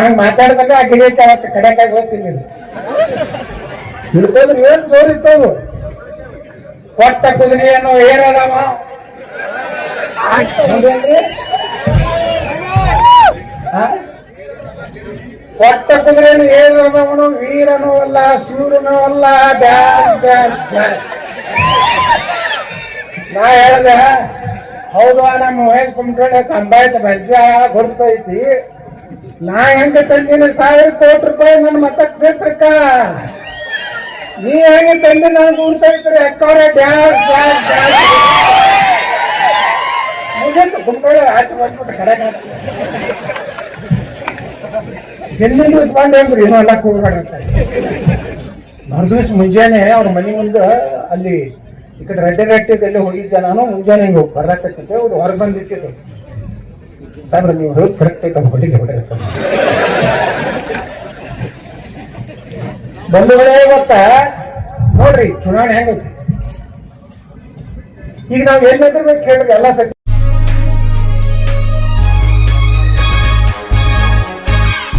ಹಂಗ ಮಾತಾಡ್ದಾಗ ಆ ಗಿಡ ಕಡೆಕಾಗಿ ಹೋಗ್ತೀನಿ ಹಿಡ್ಕೊಂಡ್ರೆ ಏನ್ ಜೋರಿತ್ತವು ಕೊಟ್ಟ ಕುದುರೆಯನ್ನು ಏನದಾವ ಏನದವ? ಕೊಟ್ಟ ಕುದುರೆ ಏನದವನು ವೀರನೂ ಅಲ್ಲ ಸೂರ್ಯನೂ ಅಲ್ಲ, ಬ್ಯಾಸ್ ಬ್ಯಾಸ್ ನಾ ಹೇಳ್ದೆ, ಹೌದು, ನಮ್ಮ ವಯಸ್ಸು ಕುಂಬ್ಕೊಂಡೆ ಕಂಬಾಯ್ತ ಬಜ್ಜ ಗುರ್ತೈತಿ ನಾ ಹೆಂಗ ತಂದಿನ ಸಾವಿರ ಕೋಟಿ ರೂಪಾಯಿ ನನ್ನ ಮತ ಕ್ಷೇತ್ರಕ್ಕ ನೀ ಹೆಂಗ ತಂದೆ ನಾನು ಗುರ್ತೈತ್ರಿ ಅಕ್ಕವ್ರೆ ಡ್ಯಾಸ್ ಡ್ಯಾಸ್ ಡ್ಯಾಸ್ ಮುಗಿತು ಕುಂಟ್ರೆ ಆಚೆ ಬಂದ್ಬಿಟ್ಟು ಕಡೆ ದಿವಸ ಬಂದು ಹೆಂಗ್ರಿ? ಏನೋ ಎಲ್ಲ ಕೂಡ್ಬೇಡಂತ ಮರುದಿವಸ ಮುಂಜಾನೆ ಅವ್ರ ಮನೆ ಮುಂದೆ ಅಲ್ಲಿ ಈ ಕಡೆ ರೆಡ್ಡಿ ರೆಟ್ಟಿದಲ್ಲಿ ಹೋಗಿದ್ದೆ ನಾನು. ಮುಂಜಾನೆ ಹಿಂಗೆ ಬರ್ಲಾಕತ್ತಂತೆ. ಅವ್ರು ಹೊರಗೆ ಬಂದಿಟ್ಟಿದ್ದು ಸಾಬ್ರ ನೀವು ಹೋಗಿ ಕರೆಕ್ಟ್ ಐತೆ ಹೊಡಿಗೆ ಹೊಟ್ಟೆ ಬಂಧುಗಳೇ ಗೊತ್ತ ನೋಡ್ರಿ, ಚುನಾವಣೆ ಹೆಂಗೈತಿ? ಈಗ ನಾವು ಏನ್ ಬೇಕಾದ್ರೆ ಕೇಳಿದ್ರೆ ಎಲ್ಲ ಸಚಿವ